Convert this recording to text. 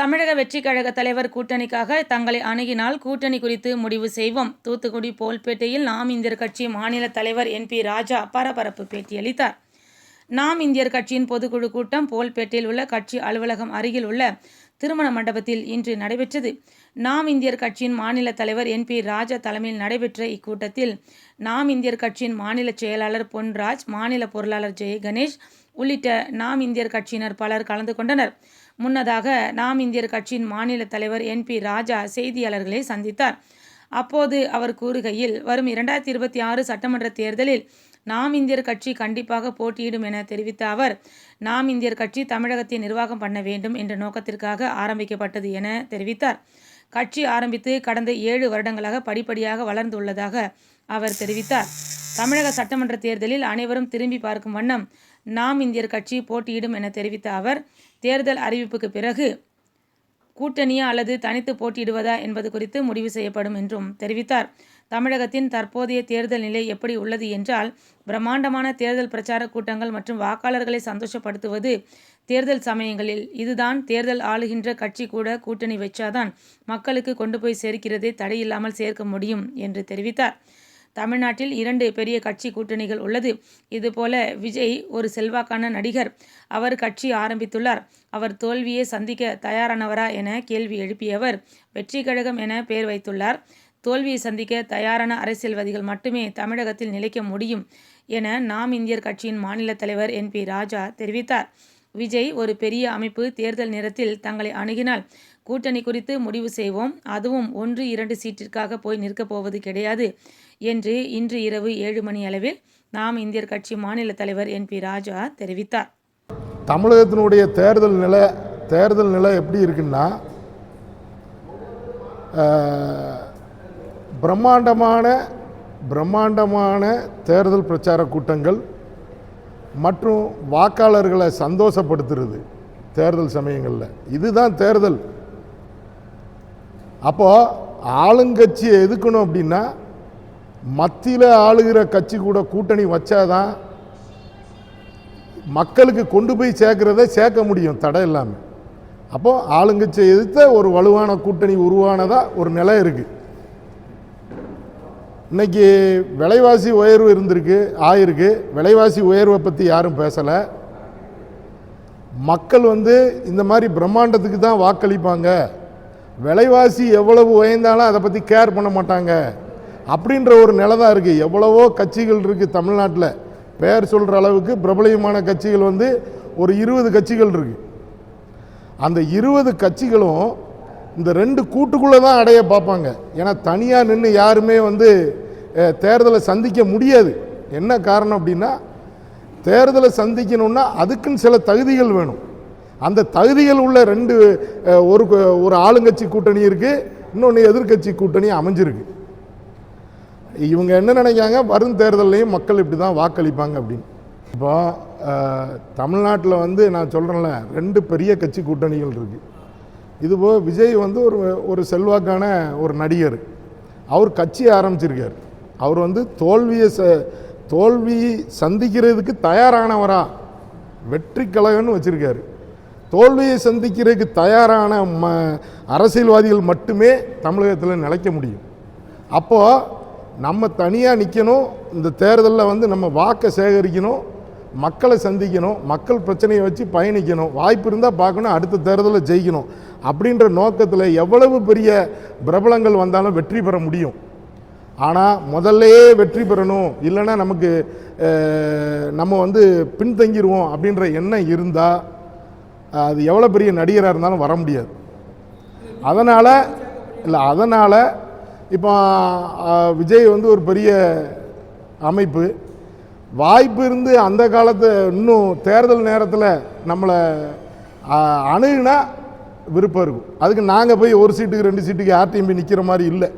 தமிழக வெற்றிக் கழக தலைவர் கூட்டணிக்காக தங்களை அணுகினால் கூட்டணி குறித்து முடிவு செய்வோம். தூத்துக்குடி போல்பேட்டையில் நாம் இந்தியர் கட்சி மாநில தலைவர் என் பி ராஜா பரபரப்பு பேட்டியளித்தார் நாம் இந்தியர் கட்சியின் பொதுக்குழு கூட்டம் போல்பேட்டையில் உள்ள கட்சி அலுவலகம் அருகில் உள்ள திருமண மண்டபத்தில் இன்று நடைபெற்றது. நாம் இந்தியர் கட்சியின் மாநில தலைவர் என் பி ராஜா தலைமையில் நடைபெற்ற இக்கூட்டத்தில் நாம் இந்தியர் கட்சியின் மாநில செயலாளர் பொன்ராஜ் மாநில பொருளாளர் ஜெய கணேஷ் உள்ளிட்ட நாம் இந்தியர் கட்சியினர் பலர் கலந்து கொண்டனர். முன்னதாக நாம் இந்தியர் கட்சியின் மாநில தலைவர் என் பி ராஜா செய்தியாளர்களை சந்தித்தார். அப்போது அவர் கூறுகையில் வரும் இரண்டாயிரத்தி இருபத்தி ஆறு சட்டமன்ற தேர்தலில் நாம் இந்தியர் கட்சி கண்டிப்பாக போட்டியிடும் என தெரிவித்த அவர் நாம் இந்தியர் கட்சி தமிழகத்தை நிர்வாகம் பண்ண வேண்டும் என்ற நோக்கத்திற்காக ஆரம்பிக்கப்பட்டது என தெரிவித்தார். கட்சி ஆரம்பித்து கடந்த ஏழு வருடங்களாக படிப்படியாக வளர்ந்துள்ளதாக அவர் தெரிவித்தார். தமிழக சட்டமன்ற தேர்தலில் அனைவரும் திரும்பி பார்க்கும் வண்ணம் நாம் இந்தியர் கட்சி போட்டியிடும் என தெரிவித்த அவர் தேர்தல் அறிவிப்புக்கு பிறகு கூட்டணியா அல்லது தனித்து போட்டியிடுவதா என்பது குறித்து முடிவு செய்யப்படும் என்றும் தெரிவித்தார். தமிழகத்தின் தற்போதைய தேர்தல் நிலை எப்படி உள்ளது என்றால் பிரம்மாண்டமான தேர்தல் பிரச்சார கூட்டங்கள் மற்றும் வாக்காளர்களை சந்தோஷப்படுத்துவது தேர்தல் சமயங்களில் இதுதான் தேர்தல் ஆளுகின்ற கட்சி கூட கூட்டணி வச்சாதான் மக்களுக்கு கொண்டு போய் சேர்க்கிறதே தடையில்லாமல் சேர்க்க முடியும் என்று தெரிவித்தார். தமிழ்நாட்டில் இரண்டு பெரிய கட்சி கூட்டணிகள் உள்ளது. இதுபோல விஜய் ஒரு செல்வாக்கான நடிகர். அவர் கட்சி ஆரம்பித்துள்ளார். அவர் தோல்வியை சந்திக்க தயாரானவரா என கேள்வி எழுப்பியவர். வெற்றி கழகம் என பெயர் வைத்துள்ளார். தோல்வியை சந்திக்க தயாரான அரசியல்வாதிகள் மட்டுமே தமிழகத்தில் நிலைக்க முடியும் என நாம் இந்தியர் கட்சியின் மாநில தலைவர் என் பி ராஜா தெரிவித்தார். விஜய் ஒரு பெரிய அமைப்பு தேர்தல் நேரத்தில் தங்களை அணுகினால் கூட்டணி குறித்து முடிவு செய்வோம். அதுவும் ஒன்று இரண்டு சீட்டிற்காக போய் நிற்கப் போவது கிடையாது என்று இன்று இரவு ஏழு மணி அளவில் நாம் இந்தியர் கட்சி மாநில தலைவர் என் பி ராஜா தெரிவித்தார். தமிழகத்தினுடைய தேர்தல் நிலை தேர்தல் நிலை எப்படி இருக்குன்னா பிரம்மாண்டமான பிரம்மாண்டமான தேர்தல் பிரச்சார கூட்டங்கள் மற்றும் வாக்காளர்களை சந்தோஷப்படுத்துறது தேர்தல் சமயங்களில். இதுதான் தேர்தல். அப்போது ஆளுங்கட்சியை எதுக்கணும் அப்படின்னா மத்தியில் ஆளுகிற கட்சி கூட கூட்டணி வச்சாதான் மக்களுக்கு கொண்டு போய் சேர்க்குறத சேர்க்க முடியும் தடை இல்லாமல் அப்போது ஆளுங்கட்சியை எதிர்த்த ஒரு வலுவான கூட்டணி உருவானதாக ஒரு நிலை இருக்குது இன்னைக்கு விலைவாசி உயர்வு இருந்திருக்கு ஆயிருக்கு. விலைவாசி உயர்வை பற்றி யாரும் பேசலை. மக்கள் வந்து இந்த மாதிரி பிரம்மாண்டத்துக்கு தான் வாக்களிப்பாங்க. விலைவாசி எவ்வளவு உயர்ந்தாலும் அதை பற்றி கேர் பண்ண மாட்டாங்க. அப்படின்ற ஒரு நிலை தான் இருக்குது எவ்வளவோ கட்சிகள் இருக்குது தமிழ்நாட்டில். பெயர் சொல்கிற அளவுக்கு பிரபலியமான கட்சிகள் வந்து ஒரு இருபது கட்சிகள் இருக்குது அந்த இருபது கட்சிகளும் இந்த ரெண்டு கூட்டுக்குள்ளே தான் அடைய பார்ப்பாங்க. ஏன்னா தனியாக நின்று யாருமே வந்து தேர்தலை சந்திக்க முடியாது. என்ன காரணம் அப்படின்னா தேர்தலை சந்திக்கணும்னா அதுக்குன்னு சில தகுதிகள் வேணும். அந்த தகுதிகள் உள்ள ரெண்டு ஒரு ஒரு ஆளுங்கட்சி கூட்டணி இருக்குது இன்னொன்று எதிர்க்கட்சி கூட்டணி அமைஞ்சிருக்கு. இவங்க என்ன நினைக்காங்க வரும் தேர்தல்லையும் மக்கள் இப்படி தான் வாக்களிப்பாங்க அப்படின்னு. இப்போ தமிழ்நாட்டில் வந்து நான் சொல்கிறேன்ல ரெண்டு பெரிய கட்சி கூட்டணிகள் இருக்குது இதுபோக விஜய் வந்து ஒரு ஒரு செல்வாக்கான ஒரு நடிகர். அவர் கட்சி ஆரம்பிச்சிருக்கார். அவர் வந்து தோல்வியை ச தோல்வி சந்திக்கிறதுக்கு தயாரானவரா. வெற்றி கழகம்னு வச்சுருக்காரு. தோல்வியை சந்திக்கிறதுக்கு தயாரான ம அரசியல்வாதிகள் மட்டுமே தமிழகத்தில் நிலைக்க முடியும். அப்போது நம்ம தனியாக நிற்கணும் இந்த தேர்தலில் வந்து நம்ம வாக்கை சேகரிக்கணும் மக்களை சந்திக்கணும் மக்கள் பிரச்சனையை வச்சு பயணிக்கணும் வாய்ப்பு இருந்தால் பார்க்கணும் அடுத்த தேர்தலில் ஜெயிக்கணும் அப்படின்ற நோக்கத்தில் எவ்வளவு பெரிய பிரபலங்கள் வந்தாலும் வெற்றி பெற முடியும். ஆனால் முதல்லயே வெற்றி பெறணும் இல்லைன்னா நமக்கு நம்ம வந்து பின்தங்கிடுவோம் அப்படின்ற எண்ணம் இருந்தால் அது எவ்வளோ பெரிய நடிகராக இருந்தாலும் வர முடியாது. அதனால் இல்லை அதனால் இப்போ விஜய் வந்து ஒரு பெரிய அமைப்பு. வாய்ப்பு இருந்து அந்த காலத்து இன்னும் தேர்தல் நேரத்தில் நம்மளை அணுகுனா விருப்பம் இருக்கும். அதுக்கு நாங்கள் போய் ஒரு சீட்டுக்கு ரெண்டு சீட்டுக்கு யார்ட்டையும் போய் நிற்கிற மாதிரி இல்லை.